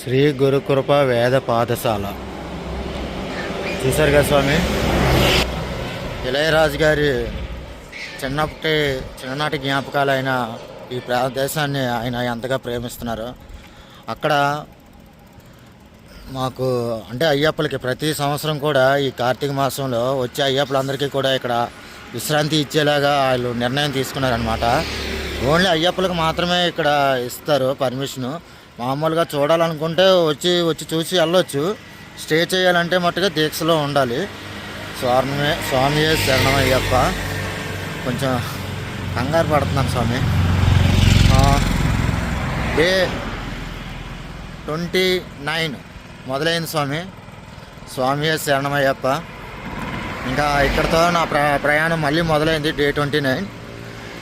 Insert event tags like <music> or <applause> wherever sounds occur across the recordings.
శ్రీ గురుకృప వేద పాఠశాల. చూశారు కదా స్వామి? ఇళయరాజు గారి చిన్నప్పటి చిన్ననాటి జ్ఞాపకాలు ఆయన ఈ ప్రదేశాన్ని ఆయన ఎంతగా ప్రేమిస్తున్నారు. అక్కడ మాకు అంటే అయ్యప్పలకి ప్రతి సంవత్సరం కూడా ఈ కార్తీక మాసంలో వచ్చే అయ్యప్పలందరికీ కూడా ఇక్కడ విశ్రాంతి ఇచ్చేలాగా వాళ్ళు నిర్ణయం తీసుకున్నారనమాట ఓన్లీ అయ్యప్పలకు మాత్రమే ఇక్కడ ఇస్తారు పర్మిషను. మామూలుగా చూడాలనుకుంటే వచ్చి వచ్చి చూసి వెళ్ళొచ్చు. స్టే చేయాలంటే మట్టుగా దీక్షలో ఉండాలి. స్వామి స్వామి శరణం అయ్యప్ప కొంచెం కంగారు పడుతున్నాను స్వామి. డే ట్వంటీ నైన్ మొదలైంది స్వామి. స్వామి శరణమయ్యప్ప. ఇంకా ఇక్కడతో నా ప్ర ప్రయాణం మళ్ళీ మొదలైంది డే ట్వంటీ నైన్.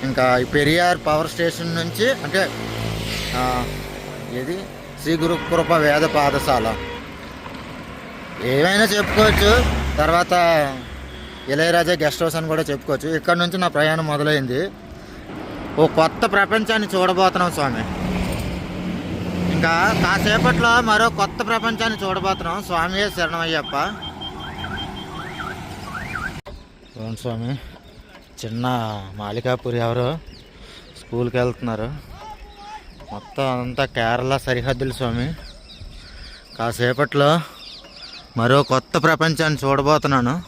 ఇంకా పెరియార్ పవర్ స్టేషన్ నుంచి అంటే ఇది శ్రీ గురు కృప వేద పాఠశాల. ఏమైనా చెప్పుకోవచ్చు. తర్వాత ఇళయరాజా గెస్ట్ హౌస్ అని కూడా చెప్పుకోవచ్చు. ఇక్కడ నుంచి నా ప్రయాణం మొదలైంది. ఓ కొత్త ప్రపంచాన్ని చూడబోతున్నాం స్వామి. ఇంకా కాసేపట్లో మరో కొత్త ప్రపంచాన్ని చూడబోతున్నాం. స్వామి శరణమయ్యప్ప. అవును స్వామి. చిన్న మాలికాపూర్ ఎవరు స్కూల్కి వెళ్తున్నారు. మొత్తం అంతా కేరళ సరిహద్దులు స్వామి. కాసేపట్లో మరో కొత్త ప్రపంచాన్ని చూడబోతున్నాను.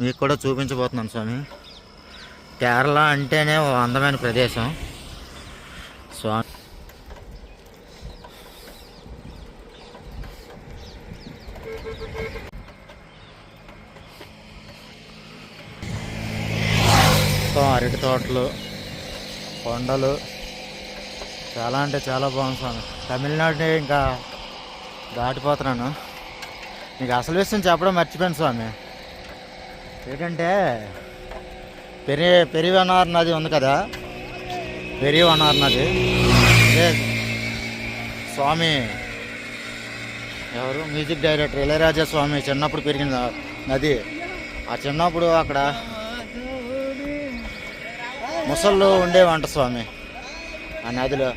మీకు కూడా చూపించబోతున్నాను స్వామి. కేరళ అంటేనే ఓ అందమైన ప్రదేశం. స్వామి. మొత్తం అరటి తోటలు కొండలు చాలా అంటే చాలా బాగుంది స్వామి. తమిళనాడుని ఇంకా దాటిపోతున్నాను. నీకు అసలు విషయం చెప్పడం మర్చిపోయాను స్వామి. ఏంటంటే పెరి పెరివనార్ నది ఉంది కదా? పెరివనార్ నది. స్వామి ఎవరు? మ్యూజిక్ డైరెక్టర్ ఇళయరాజా స్వామి చిన్నప్పుడు పెరిగిన నది. ఆ చిన్నప్పుడు అక్కడ ముసళ్ళు ఉండేవంట స్వామి ఆ నదిలో.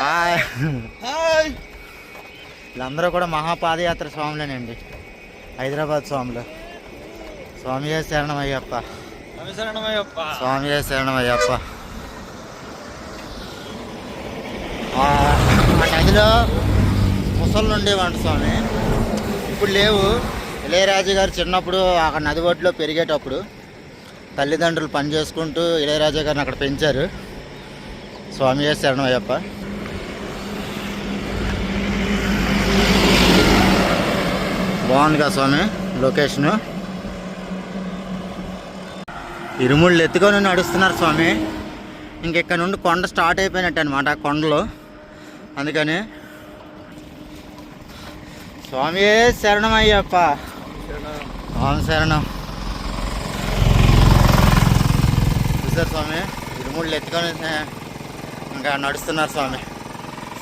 హాయ్. వీళ్ళందరూ కూడా మహాపాదయాత్ర స్వాములేనండి. హైదరాబాద్ స్వాములు. స్వామి శరణం అయ్యప్ప స్వామి శరణం అయ్యప్ప ఆ నదిలో ముసళ్ళు ఉండేవంట స్వామి. ఇప్పుడు లేవు. ఇళయరాజు గారు చిన్నప్పుడు అక్కడ నది ఒడ్లో పెరిగేటప్పుడు తల్లిదండ్రులు పని చేసుకుంటూ ఇళయరాజా గారిని అక్కడ పెంచారు. స్వామి శరణం బాగుంది కదా స్వామి లొకేషను. ఇరుముళ్ళు ఎత్తుకొని నడుస్తున్నారు స్వామి. ఇంకెక్కడ నుండి కొండ స్టార్ట్ అయిపోయినట్టు అనమాట ఆ కొండలో. అందుకని స్వామి శరణం అయ్యప్ప. స్వామి శరణం. చూసారు స్వామి? ఇరుముళ్ళు ఎత్తుకొని ఇంకా నడుస్తున్నారు స్వామి.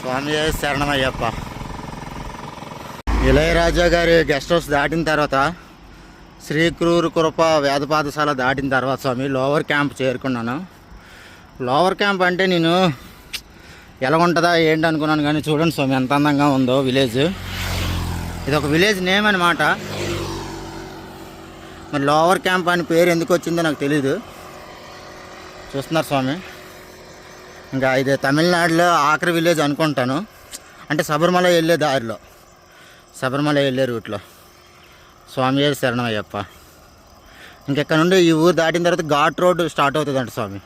స్వామి శరణం అయ్యప్ప. ఇళయరాజా గారి గెస్ట్ హౌస్ దాటిన తర్వాత శ్రీక్రూరు కృప వేద పాఠశాల దాటిన తర్వాత స్వామి లోవర్ క్యాంప్ చేరుకున్నాను. లోవర్ క్యాంప్ అంటే నేను ఎలా ఉంటుందా ఏంటి అనుకున్నాను కానీ చూడండి స్వామి ఎంత అందంగా ఉందో విలేజ్. ఇది ఒక విలేజ్ నేమ్ అనమాట మరి లోవర్ క్యాంప్ అని పేరు ఎందుకు వచ్చిందో నాకు తెలీదు. చూస్తున్నారు స్వామి. ఇంకా ఇది తమిళనాడులో ఆఖరి విలేజ్ అనుకుంటాను. అంటే శబరిమల వెళ్ళే దారిలో. శబరిమల వెళ్ళే రూట్లో స్వామి శరణం అయ్యప్ప. ఇంకెక్కడ నుండి ఈ ఊరు దాటిన తర్వాత ఘాట్ రోడ్ స్టార్ట్ అవుతుందంట స్వామి.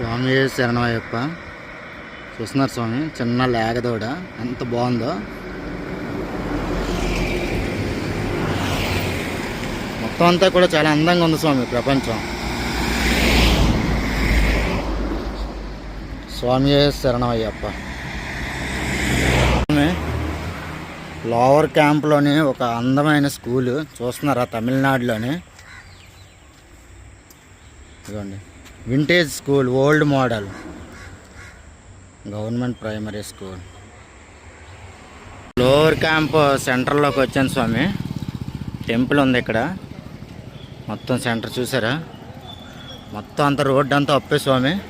స్వామి శరణం అయ్యప్ప చూస్తున్నారు స్వామి చిన్న లేగదోడ. ఎంత బాగుందో. మొత్తం అంతా కూడా చాలా అందంగా ఉంది స్వామి ప్రపంచం. స్వామి శరణమయ్యప్ప. లోవర్ క్యాంప్లోని ఒక అందమైన స్కూలు. చూస్తున్నారా తమిళనాడులోని? ఇదిగోండి. Vintage school old model government primary school lower camp సెంటర్లోకి వచ్చాను స్వామి. టెంపుల్ ఉంది ఇక్కడ. మొత్తం సెంటర్ చూసారా? మొత్తం అంతా రోడ్డు అంతా అప్పే స్వామి.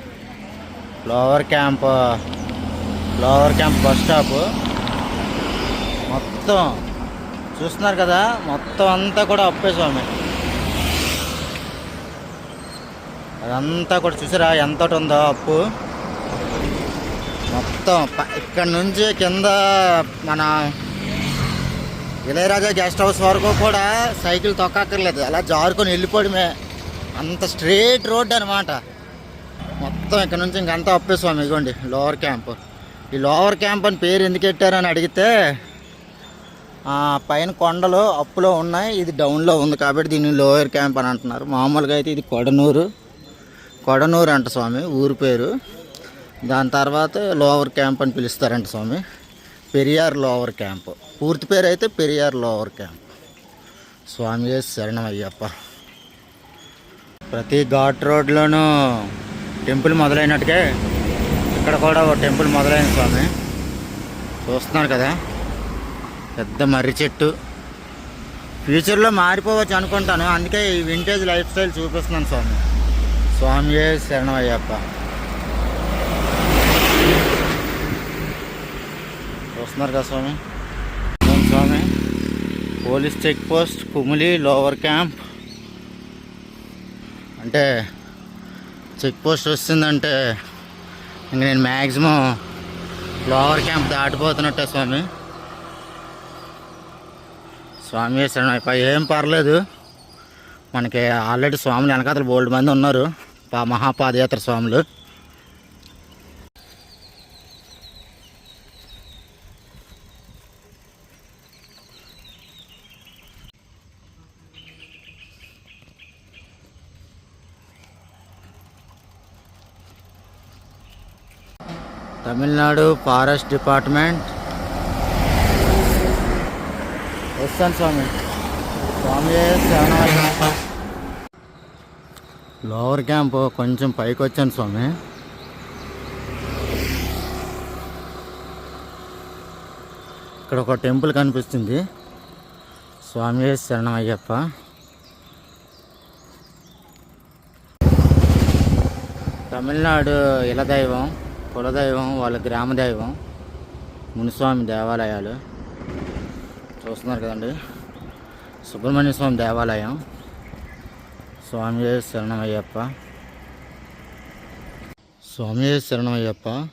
Lower camp lower camp bus stop మొత్తం. చూస్తున్నారు కదా? మొత్తం అంతా కూడా అప్పే స్వామి. అదంతా కూడా చూసారా ఎంత ఉందో అప్పు. మొత్తం ఇక్కడ నుంచి కింద మన ఇళయరాజా గెస్ట్ హౌస్ వరకు కూడా సైకిల్ తొక్కక్కర్లేదు. అలా జారుకొని వెళ్ళిపోవడమే. అంత స్ట్రేట్ రోడ్ అనమాట మొత్తం ఇక్కడ నుంచి ఇంకంతా అప్పే స్వామి ఇదిగోండి లోవర్ క్యాంప్. ఈ లోవర్ క్యాంప్ అని పేరు ఎందుకు పెట్టారని అడిగితే పైన కొండలు అప్పులో ఉన్నాయి ఇది డౌన్లో ఉంది కాబట్టి దీన్ని లోయర్ క్యాంప్ అని అంటున్నారు. మామూలుగా అయితే ఇది కొడనూరు. కొడనూరు అంట స్వామి ఊరు పేరు. దాని తర్వాత లోవర్ క్యాంప్ అని పిలుస్తారంట స్వామి. Periyar lower camp. పూర్తి పేరు అయితే పెరియార్ లోవర్ క్యాంప్. స్వామి శరణం అయ్యప్ప ప్రతి ఘాట్ రోడ్లోనూ టెంపుల్ మొదలైనట్టుగా ఇక్కడ కూడా ఒక టెంపుల్ మొదలైంది స్వామి. చూస్తున్నారు కదా పెద్ద మర్రి చెట్టు. ఫ్యూచర్లో మారిపోవచ్చు అనుకుంటాను అందుకే ఈ వింటేజ్ లైఫ్ స్టైల్ చూపిస్తున్నాను స్వామి. స్వామి శరణం అయ్యప్ప చూస్తున్నారు కదా స్వామి? స్వామి. Police check post Kumily lower camp. అంటే చెక్ పోస్ట్ వస్తుందంటే ఇంక నేను మ్యాక్సిమం లోవర్ క్యాంప్ దాటిపోతున్నట్టే స్వామి. స్వామి శరణం ఏం పర్లేదు. మనకి ఆల్రెడీ స్వాములు వెనకాతలు బోల్డ్ మంది ఉన్నారు. మహాపాదయాత్ర స్వాములు. Tamil Nadu forest department. వస్తాను స్వామి. స్వామి శరణమయ్యప్ప లోవర్ క్యాంప్ కొంచెం పైకి వచ్చాను స్వామి. ఇక్కడ ఒక టెంపుల్ కనిపిస్తుంది. స్వామి శరణం అయ్యప్ప తమిళనాడు ఇలదైవం కులదైవం వాళ్ళ గ్రామ దైవం మునిస్వామి దేవాలయాలు. చూస్తున్నారు కదండి. సుబ్రహ్మణ్య స్వామి దేవాలయం. స్వామి శరణమయ్యప్ప. స్వామి శరణమయ్యప్ప.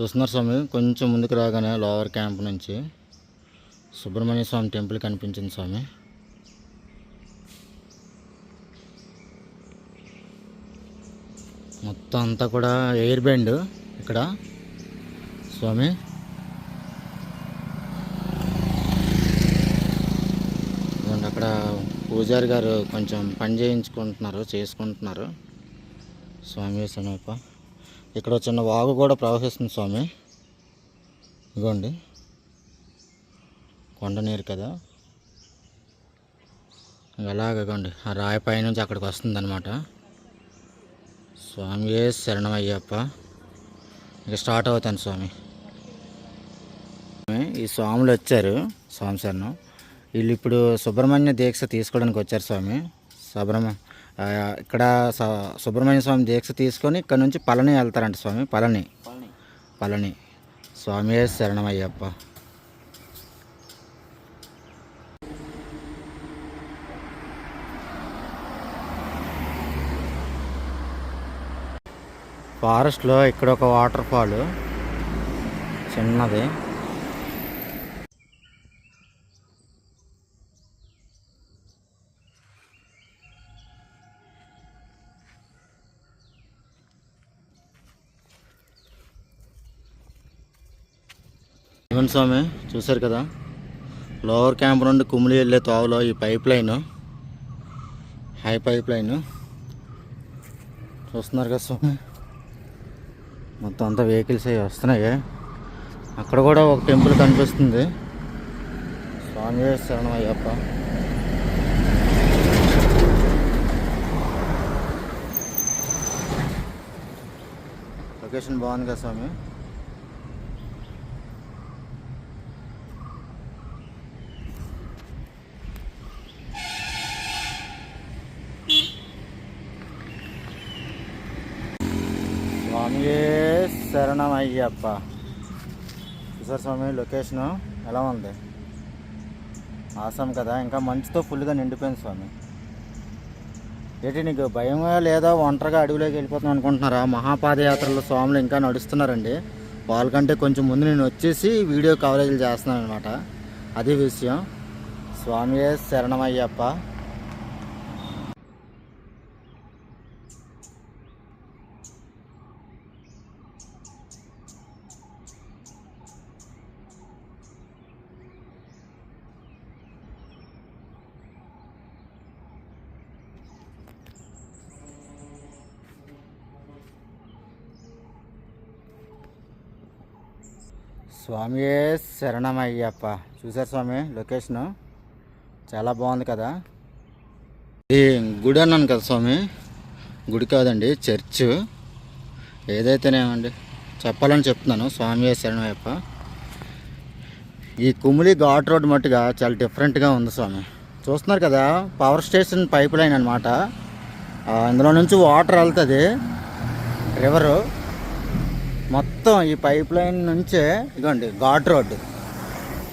చూస్తున్నారు స్వామి కొంచెం ముందుకు రాగానే లోవర్ క్యాంప్ నుంచి సుబ్రహ్మణ్య స్వామి టెంపుల్ కనిపించింది స్వామి. మొత్తం అంతా కూడా ఎయిర్ బెండ్ ఇక్కడ. స్వామి. అక్కడ పూజారి గారు కొంచెం పని చేయించుకుంటున్నారు చేసుకుంటున్నారు. స్వామి సమీప. ఇక్కడ చిన్న వాగు కూడా ప్రవహిస్తుంది స్వామి. ఇదిగోండి కొండ నీరు కదా. అలాగోండి ఆ రాయి పై నుంచి అక్కడికి వస్తుంది అనమాట స్వామి శరణమయ్యప్ప. ఇక స్టార్ట్ అవుతాను స్వామి. ఈ స్వాములు వచ్చారు స్వామి శరణం. వీళ్ళు ఇప్పుడు సుబ్రహ్మణ్య దీక్ష తీసుకోవడానికి వచ్చారు స్వామి. సుబ్రహ్మ ఇక్కడ సుబ్రహ్మణ్య స్వామి దీక్ష తీసుకొని ఇక్కడ నుంచి పళని వెళ్తారంట స్వామి పళని. పళని. స్వామి శరణమయ్యప్ప. ఫారెస్ట్లో ఇక్కడ ఒక వాటర్ ఫాల్ చిన్నది. ఇవ్వండి స్వామి? చూశారు కదా? లోవర్ క్యాంప్ నుండి కుమిలి వెళ్ళే తోవలో ఈ pipe line. High pipe line. చూస్తున్నారు కదా స్వామి? మొత్తం అంతా వెహికల్స్ అవి వస్తున్నాయి. అక్కడ కూడా ఒక టెంపుల్ కనిపిస్తుంది. స్వామి శరణం అయ్యప్ప. లొకేషన్ బాగుంది కదా స్వామి? ఏ శరణం అయ్యప్ప చూసారు స్వామి లొకేషను ఎలా ఉంది? ఆసం కదా ఇంకా మంచుతో ఫుల్గా నిండిపోయింది స్వామి. ఏంటి నీకు భయమే లేదా ఒంటరిగా అడవిలోకి వెళ్ళిపోతాం అనుకుంటున్నారా? మహాపాదయాత్రలో స్వాములు ఇంకా నడుస్తున్నారండి. వాళ్ళకంటే కొంచెం ముందు నేను వచ్చేసి వీడియో కవరేజ్లు చేస్తున్నాను అనమాట అది విషయం. స్వామి శరణమయ్యప్ప. స్వామి శరణమయ్యప్ప. చూసారు స్వామి లొకేషను? చాలా బాగుంది కదా. ఇది గుడి అన్నాను కదా స్వామి. గుడి కాదండి చర్చ్. ఏదైతేనేమండి చెప్పాలని చెప్తున్నాను స్వామి శరణమయ్యప్ప. ఈ కుమిలి ఘాట్ రోడ్ మట్టుగా చాలా డిఫరెంట్గా ఉంది స్వామి. చూస్తున్నారు కదా పవర్ స్టేషన్ పైప్ లైన్ అనమాట ఇందులో నుంచి వాటర్ వెళ్తుంది రివరు. మొత్తం ఈ పైప్ లైన్ నుంచే ఇగోండి ఘాట్ రోడ్డు.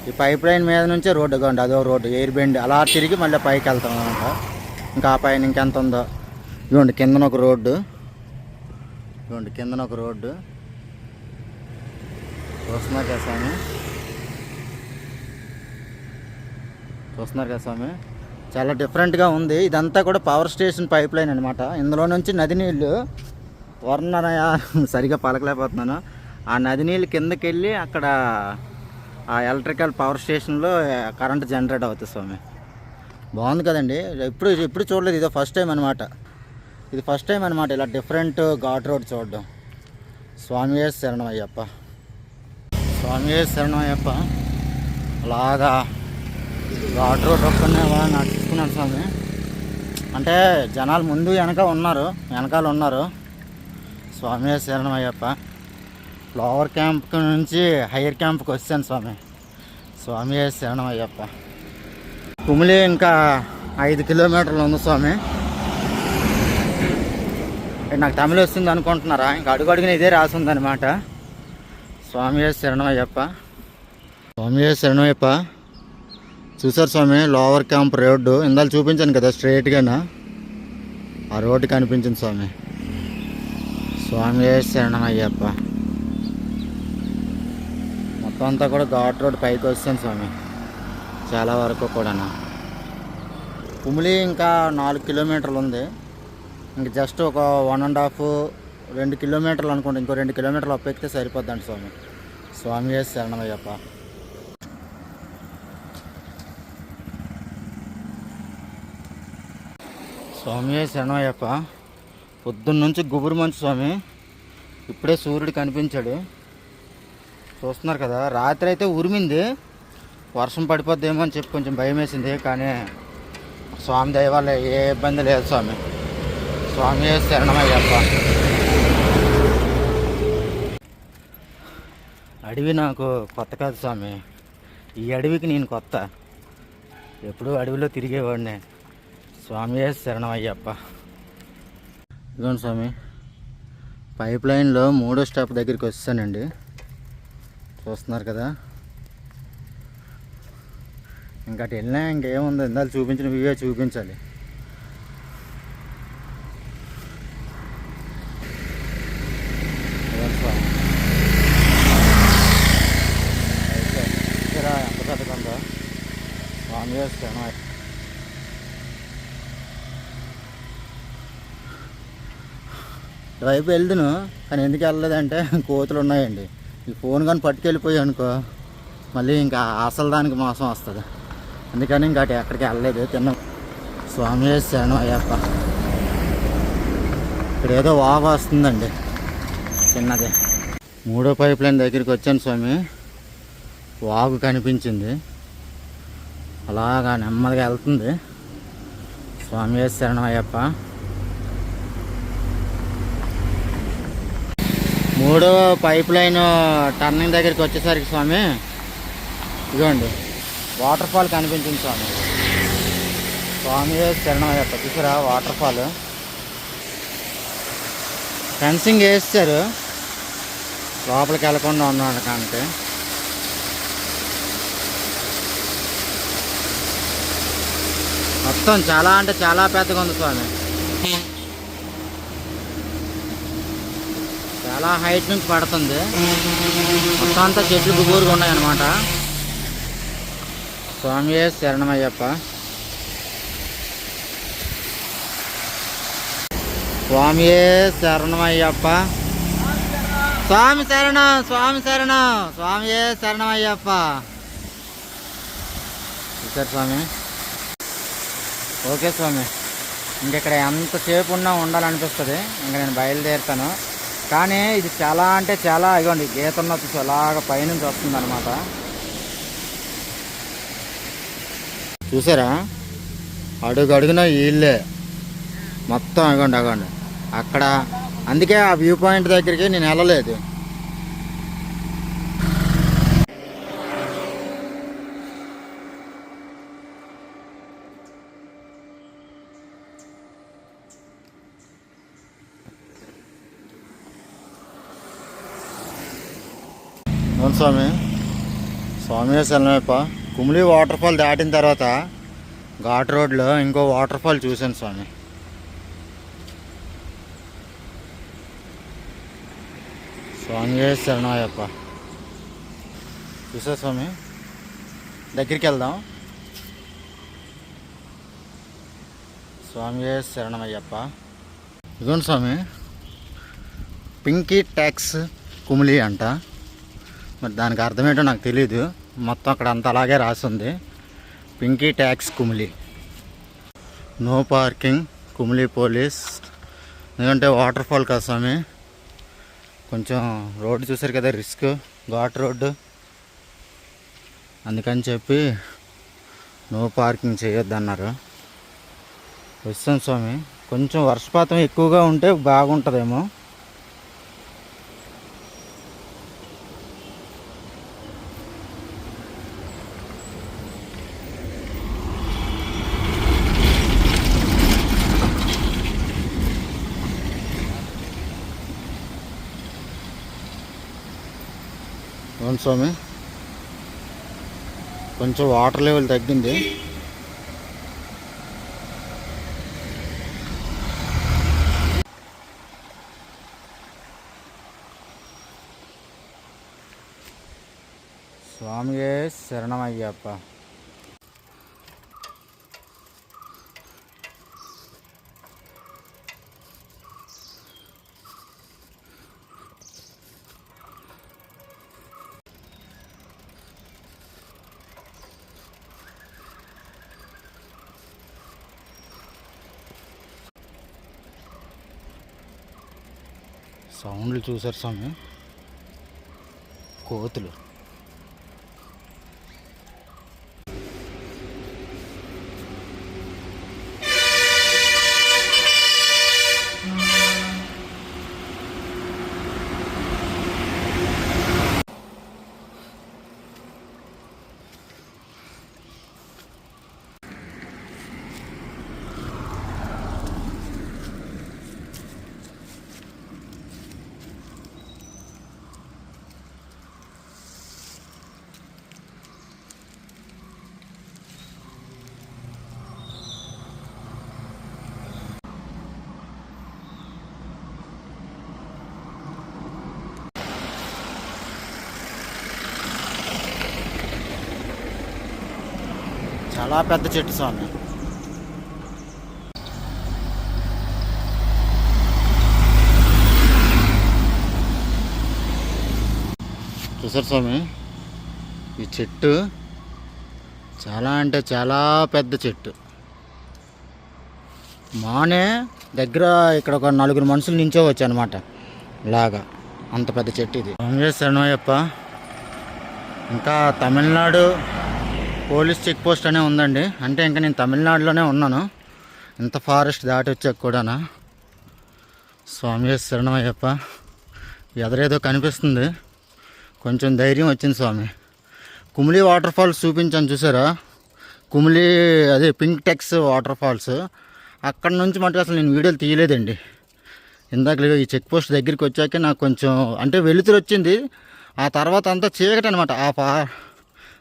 ఈ పైప్ లైన్ మీద నుంచే రోడ్డు ఇగోండి అదో రోడ్డు ఎయిర్ బెండ్. అలా తిరిగి మళ్ళీ పైకి వెళ్తాం అనమాట ఇంకా ఆ పైన ఇంకెంత ఉందో. ఇగోండి కిందన ఒక రోడ్డు. ఇగోండి కిందన ఒక రోడ్డు. చూస్తున్నారు కదా స్వామి? చూస్తున్నారు కదా స్వామి? చాలా డిఫరెంట్గా ఉంది. ఇదంతా కూడా పవర్ స్టేషన్ పైప్ లైన్ అనమాట ఇందులో నుంచి నది నీళ్ళు వర్ణనయ? సరిగా పలకలేకపోతున్నాను. ఆ నది నీళ్ళు కిందకి వెళ్ళి అక్కడ ఆ ఎలక్ట్రికల్ పవర్ స్టేషన్లో కరెంట్ జనరేట్ అవుతుంది స్వామి. బాగుంది కదండి. ఎప్పుడు ఎప్పుడు చూడలేదు. ఇదో ఫస్ట్ టైం అనమాట ఇది ఫస్ట్ టైం అనమాట ఇలా డిఫరెంట్ ఘాట్ రోడ్ చూడడం. స్వామి శరణం అయ్యప్ప స్వామి శరణం అయ్యప్ప అలాగా ఘాట్ రోడ్ ఒక్కనే నడుచుకున్నాను స్వామి. అంటే జనాలు ముందు వెనక ఉన్నారు వెనకాల ఉన్నారు. స్వామి శరణం అయ్యప్ప. లోవర్ క్యాంప్ నుంచి హైయర్ క్యాంప్కి వచ్చాను స్వామి. స్వామి శరణం అయ్యప్ప. కుమిలి ఇంకా ఐదు కిలోమీటర్లు ఉంది స్వామి. నాకు తమిళ వస్తుంది అనుకుంటున్నారా? ఇంకా అడుగు అడుగున ఇదే రాసి ఉందన్నమాట. స్వామి శరణం అయ్యప్ప. స్వామి శరణం అయ్యప్ప. చూసారు స్వామి లోవర్ క్యాంప్ రోడ్డు. ఇందాలు చూపించాను కదా స్ట్రైట్గానా ఆ రోడ్డు కనిపించింది స్వామి. స్వామి శరణం అయ్యప్ప మొత్తం అంతా కూడా ఘాట్ రోడ్ పైకి వస్తుంది స్వామి. చాలా వరకు కూడా కుమిలి ఇంకా నాలుగు కిలోమీటర్లు ఉంది. ఇంక జస్ట్ ఒక వన్ అండ్ హాఫ్ రెండు కిలోమీటర్లు అనుకుంటే ఇంకో రెండు కిలోమీటర్లు అప్పెక్కితే సరిపోద్దండి స్వామి. స్వామి శరణమయ్యప్ప. స్వామి శరణయ్యప్ప పొద్దున్న నుంచి గుబురు మంచు స్వామి. ఇప్పుడే సూర్యుడు కనిపించాడు. చూస్తున్నారు కదా రాత్రి అయితే ఉరిమింది. వర్షం పడిపోద్దేమో అని చెప్పి కొంచెం భయం వేసింది కానీ స్వామి దయ వల్ల ఏ ఇబ్బంది లేదు స్వామి. స్వామి శరణమయ్యప్ప. అడవి నాకు కొత్త కాదు స్వామి. ఈ అడవికి నేను కొత్త. ఎప్పుడూ అడవిలో తిరిగేవాడిని. స్వామి శరణమయ్యప్ప. ఇదిగోండి స్వామి. పైప్ లైన్లో మూడో స్టాప్ దగ్గరికి వస్తానండి చూస్తున్నారు కదా. ఇంకా అటు వెళ్ళినా ఇంకేముంది? ఇందాక చూపించిన ఇవే చూపించాలి. ఇక్కడ అయితే ఎంత పెద్దగా ఉందో. స్వామి చేస్తాను వైపు వెళ్దును కానీ ఎందుకు వెళ్ళలేదంటే <laughs> కోతులు ఉన్నాయండి. ఈ ఫోన్ కానీ పట్టుకెళ్ళిపోయి అనుకో మళ్ళీ ఇంకా అసలు దానికి మోసం వస్తుంది. అందుకని ఇంకా అటు ఎక్కడికి వెళ్ళలేదు తిన్న. స్వామి శరణం అయ్యప్ప. ఇక్కడ ఏదో వాగ వస్తుందండి చిన్నది. మూడో పైప్ లైన్ దగ్గరికి వచ్చాను స్వామి. వాగు కనిపించింది. అలాగా నెమ్మదిగా వెళ్తుంది. స్వామి శరణం అయ్యప్ప. మూడవ పైప్ లైన్ టర్నింగ్ దగ్గరికి వచ్చేసరికి స్వామి ఇదిగోండి వాటర్ ఫాల్ కనిపించింది స్వామి. స్వామి శరణం అయ్యప్ప చూసారా వాటర్ ఫాల్. ఫెన్సింగ్ వేస్తారు. లోపలికి వెళ్ళకుండా ఉన్నాడు కంటే మొత్తం చాలా అంటే చాలా పెద్దగా ఉంది స్వామి. చాలా హైట్ నుంచి పడుతుంది. మొత్తం అంతా చెట్లు గుబూరుగా ఉన్నాయన్నమాట. స్వామి శరణమయ్యప్ప. స్వామియే శరణమయ్యప్ప. స్వామి శరణం స్వామి శరణం స్వామియే శరణమయ్యప్ప. చూసారు స్వామి. ఓకే స్వామి. ఇంకెక్కడ ఎంతసేపు ఉన్నా ఉండాలనిపిస్తుంది. ఇంకా నేను బయలుదేరుతాను. కానీ ఇది చాలా అంటే చాలా ఇగోండి గీత ఉన్నది అలాగ పైనుంచి వస్తుంది అనమాట చూసారా? అడుగు అడుగున వీళ్ళే. మొత్తం అగండి అగండి. అక్కడ అందుకే ఆ వ్యూ పాయింట్ దగ్గరికి నేను వెళ్ళలేదు అవును స్వామి స్వామి కుమిలి వాటర్ ఫాల్ దాటిన తర్వాత ఘాట్ రోడ్లో ఇంకో వాటర్ ఫాల్ చూశాను స్వామి. స్వామి శరణమయ్యప్ప చూసా స్వామి? దగ్గరికి వెళ్దాం. స్వామి శరణమయ్యప్ప. ఇదిగోండి స్వామి. పింకీ ట్యాక్స్ కుమిలి అంట. మరి దానికి అర్థం ఏంటో నాకు తెలియదు మొత్తం అక్కడ అంతా అలాగే రాసింది. పింకీ tax Kumily. No parking Kumily police. ఎందుకంటే వాటర్ ఫాల్ కదా స్వామి. కొంచెం రోడ్డు చూసారు కదా రిస్క్. ఘాట్ రోడ్డు. అందుకని చెప్పి నో పార్కింగ్ చేయొద్దన్నారు. వస్తాం స్వామి. కొంచెం వర్షపాతం ఎక్కువగా ఉంటే బాగుంటుందేమో. స్వామి. కొంచెం వాటర్ లెవెల్ తగ్గింది. స్వామియే శరణమయ్యప్ప. సౌండ్లు చూసారు స్వామి. కోతులు. చాలా పెద్ద చెట్టు స్వామి. చూసారు స్వామి? ఈ చెట్టు చాలా అంటే చాలా పెద్ద చెట్టు. మానే దగ్గర ఇక్కడ ఒక నలుగురు మనుషులు నించోవచ్చు అనమాట ఇలాగా అంత పెద్ద చెట్టు ఇది. స్వామి శరణయ్యప్ప ఇంకా తమిళనాడు పోలీస్ చెక్ పోస్ట్ అనే ఉందండి. అంటే ఇంకా నేను తమిళనాడులోనే ఉన్నాను. ఇంత ఫారెస్ట్ దాటి వచ్చాక కూడానా? స్వామి శరణమయ్యప్ప ఎదరేదో కనిపిస్తుంది. కొంచెం ధైర్యం వచ్చింది స్వామి. కుమిలి వాటర్ ఫాల్స్ చూపించాను చూసారా? కుమిలి అదే పింక్ టెక్స్ వాటర్ ఫాల్స్. అక్కడ నుంచి మటుకు అసలు నేను వీడియోలు తీయలేదండి. ఇందాక ఈ చెక్ పోస్ట్ దగ్గరికి వచ్చాక నాకు కొంచెం అంటే వెలుతురు వచ్చింది. ఆ తర్వాత అంతా చీకటి అనమాట ఆ పా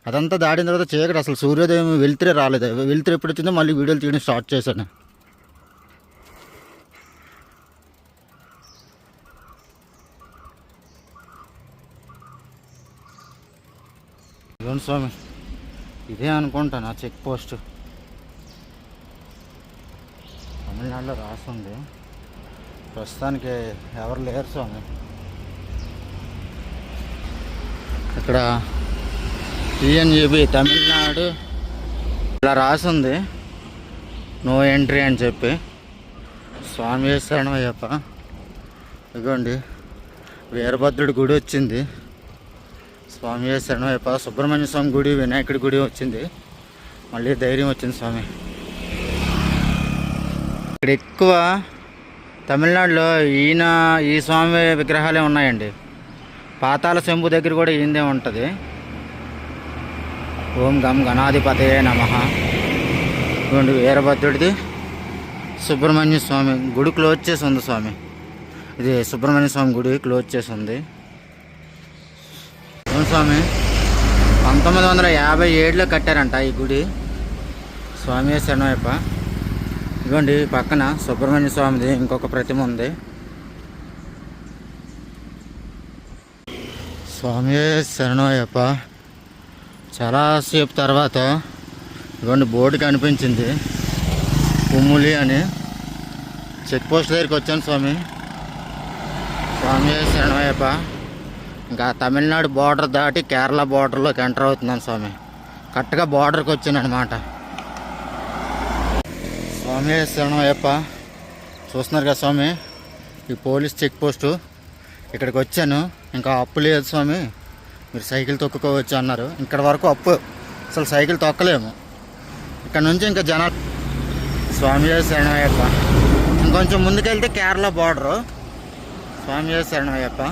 అదంతా దాడిన తర్వాత చీకటి అసలు సూర్యోదయం వెళ్తే రాలేదు. వెళ్తే ఎప్పుడు వచ్చిందో మళ్ళీ వీడియోలు తీయడం స్టార్ట్ చేశాను. ఇదిగోండి స్వామి. ఇదే అనుకుంటాను ఆ చెక్ పోస్ట్. తమిళనాడులో రాస్తుంది ప్రస్తుతానికి ఎవరు లేరు స్వామి. ఇక్కడ టిఎన్జిబి తమిళనాడు ఇలా రాసింది. నో ఎంట్రీ అని చెప్పి. స్వామి వేస్తాను అయ్యప్ప ఇదిగోండి వీరభద్రుడి గుడి వచ్చింది. స్వామి వేస్తాను అయ్యప్ప సుబ్రహ్మణ్య స్వామి గుడి వినాయకుడి గుడి వచ్చింది. మళ్ళీ ధైర్యం వచ్చింది స్వామి. ఇక్కడ ఎక్కువ తమిళనాడులో ఈయన ఈ స్వామి విగ్రహాలే ఉన్నాయండి. పాతాల శంభు దగ్గర కూడా ఈయనదే ఉంటుంది. ఓం గం గణాధిపతయే నమ. ఇటువంటి వీరభద్రుడిది సుబ్రహ్మణ్య స్వామి గుడి క్లోజ్ చేసి ఉంది స్వామి. ఇది సుబ్రహ్మణ్య స్వామి గుడి క్లోజ్ చేసి ఉంది అవును స్వామి? పంతొమ్మిది వందల యాభై ఏడులో కట్టారంట ఈ గుడి. స్వామి శరణయ్యప్ప ఇదిగోండి పక్కన సుబ్రహ్మణ్య స్వామిది ఇంకొక ప్రతిమ ఉంది. స్వామి శరణయ్యప్ప చాలాసేపు తర్వాత ఇవన్నీ బోర్డు కనిపించింది కుమ్ములి అని. చెక్ పోస్ట్ దగ్గరికి వచ్చాను స్వామి. స్వామి శరణయ్యప్ప ఇంకా తమిళనాడు బార్డర్ దాటి కేరళ బార్డర్లోకి ఎంటర్ అవుతున్నాను స్వామి. కరెక్ట్గా బార్డర్కి వచ్చాను అనమాట స్వామి శరణయ్యప్ప చూస్తున్నారు కదా స్వామి? ఈ పోలీస్ చెక్ పోస్టు. ఇక్కడికి వచ్చాను. ఇంకా అప్పు లేదు స్వామి. మీరు సైకిల్ తొక్కుకోవచ్చు అన్నారు. ఇక్కడ వరకు అప్పు. అసలు సైకిల్ తొక్కలేము. ఇక్కడ నుంచి ఇంకా జనాలు స్వామి శరణయ్యప్ప ఇంకొంచెం ముందుకెళ్తే కేరళ బార్డరు స్వామి శరణయ్యప్ప